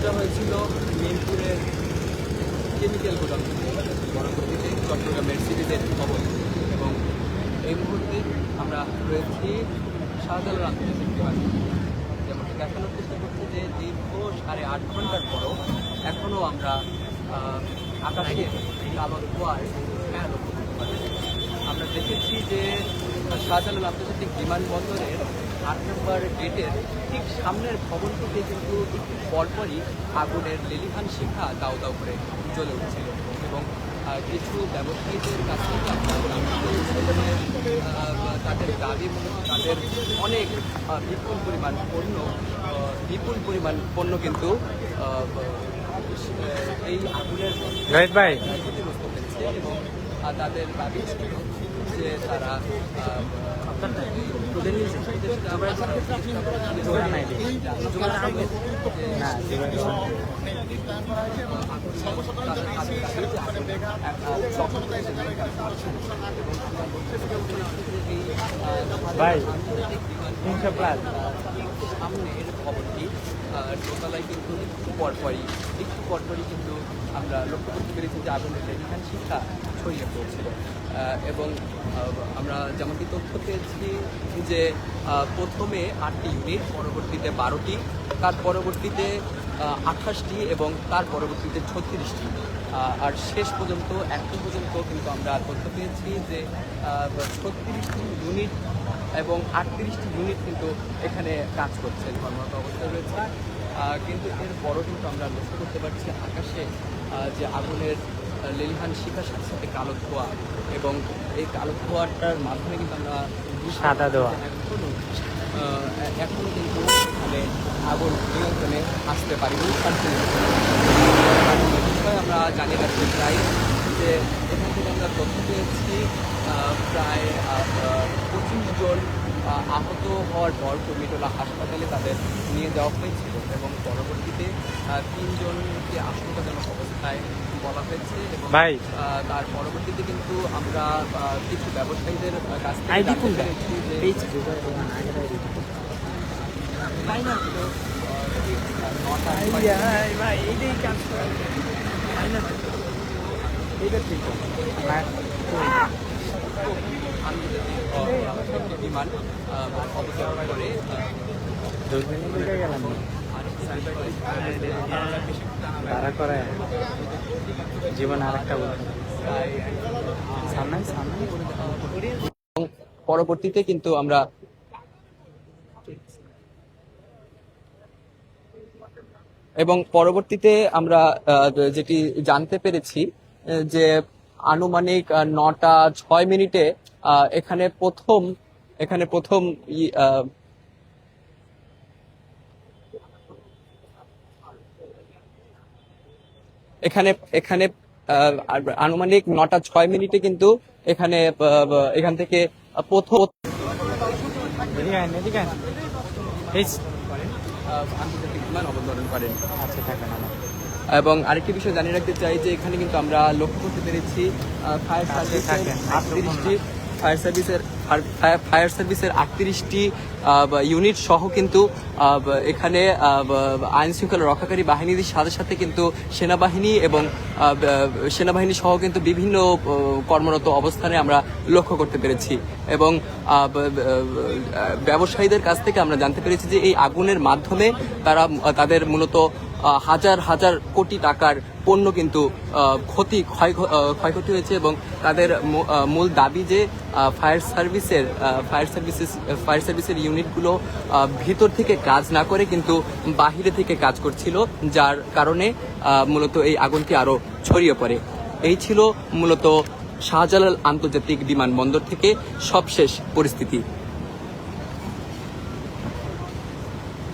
শুরুটা হয়েছিল মিরপুরের কেমিক্যাল থেকে পরবর্তীতে চট্টগ্রামের সিটিজেন ভবন। এবং এই মুহূর্তে আমরা রয়েছি শাহজালাল আন্তর্জাতিক বিমানবন্দর যেমনটি দেখানোর চেষ্টা করছি যে দীর্ঘ সাড়ে আট ঘণ্টার পরও এখনও আমরা আকাশে কালো ধোয়ার হ্যাঁ লক্ষ্য করতে পারছি। আমরা দেখেছি যে শাহজালাল আন্তর্জাতিক বিমানবন্দরের আট নম্বর গেটের ঠিক সামনের ভবনটিতে কিন্তু একটু পরপরই আগুনের লেলিহান শিখা দাও দাও করে জ্বলে উঠছিল এবং কিছু ব্যবসায়ীদের কাছ থেকে তাদের দাবি তাদের অনেক বিপুল পরিমাণ পণ্য বিপুল পরিমাণ পণ্য কিন্তু এই আগুনের ভাই। এবং তাদের দাবি ছিল যে তারা ভাই, তিনশো প্লাস সামনের আহ, দোতলায় কিন্তু একটু পরপরই একটু পরপরই কিন্তু আমরা লক্ষ্য করতে পেরেছি যে আগুনের লেলিহান শিক্ষা ছড়িয়ে পড়ছিল। এবং আমরা যেমনটি তথ্য পেয়েছি যে প্রথমে আটটি ইউনিট, পরবর্তীতে বারোটি, তার পরবর্তীতে আঠাশটি এবং তার পরবর্তীতে ছত্রিশটি। আর শেষ পর্যন্ত, এখন পর্যন্ত কিন্তু আমরা তথ্য পেয়েছি যে ছত্রিশটি ইউনিট এবং আটত্রিশটি ইউনিট কিন্তু এখানে কাজ করছে কর্মরত অবস্থায় রয়েছে কিন্তু এর পরও কিন্তু আমরা লক্ষ্য করতে পারছি আকাশে যে আগুনের লেলিহান শিখার সাথে সাথে কালো ধোয়া এবং এই কালো ধোয়াটার মাধ্যমে কিন্তু আমরা সাদা ধোঁয়া। এখনও এখনও কিন্তু মানে আগুন নিয়ন্ত্রণে আসতে পারি আমরা জানিয়ে রাখতে চাই যে এখান থেকে আমরা তথ্য পেয়েছি প্রায় পঁচিশ জন আহত হওয়ার পর কুমিটোলা হাসপাতালে তাদের নিয়ে যাওয়া হয়েছিল এবং পরবর্তীতে তিনজনকে আশঙ্কাজনক অবস্থায় বলা হয়েছে এবং তার পরবর্তীতে কিন্তু আমরা কিছু ব্যবসায়ীদের কাছ থেকে ঠিক, এইটা বিমান অবতরণ করে তারা করে জীবন সামনে সামনে পরবর্তীতে কিন্তু আমরা এবং পরবর্তীতে আমরা যেটি জানতে পেরেছি যে আনুমানিক নটা ছয় মিনিটে এখানে প্রথম এখানে প্রথম এখানে এখানে আনুমানিক নটা ছয় মিনিটে কিন্তু এখানে এখান থেকে প্রথম আন্তর্জাতিক বিমান অবতরণ করেন আচ্ছা থাকেন এবং আরেকটি বিষয় জানিয়ে রাখতে চাই যে এখানে কিন্তু আমরা লক্ষ্য করতে পেরেছি ফায়ার সার্ভিসের আটত্রিশটি ফায়ার সার্ভিসের ফায়ার সার্ভিসের আটত্রিশটি ইউনিট সহ কিন্তু এখানে আইন শৃঙ্খলা রক্ষাকারী বাহিনীর সাথে সাথে কিন্তু সেনাবাহিনী এবং সেনাবাহিনী সহ কিন্তু বিভিন্ন কর্মরত অবস্থানে আমরা লক্ষ্য করতে পেরেছি এবং ব্যবসায়ীদের কাছ থেকে আমরা জানতে পেরেছি যে এই আগুনের মাধ্যমে তারা তাদের মূলত হাজার হাজার কোটি টাকার পণ্য কিন্তু ক্ষতি, ক্ষয় ক্ষয়ক্ষতি হয়েছে এবং তাদের মূল দাবি যে ফায়ার সার্ভিসের ফায়ার সার্ভিসেস, ফায়ার সার্ভিসের ইউনিটগুলো ভিতর থেকে কাজ না করে কিন্তু বাহিরে থেকে কাজ করছিল, যার কারণে মূলত এই আগুনটি আরও ছড়িয়ে পড়ে। এই ছিল মূলত শাহজালাল আন্তর্জাতিক বিমানবন্দর থেকে সবশেষ পরিস্থিতি।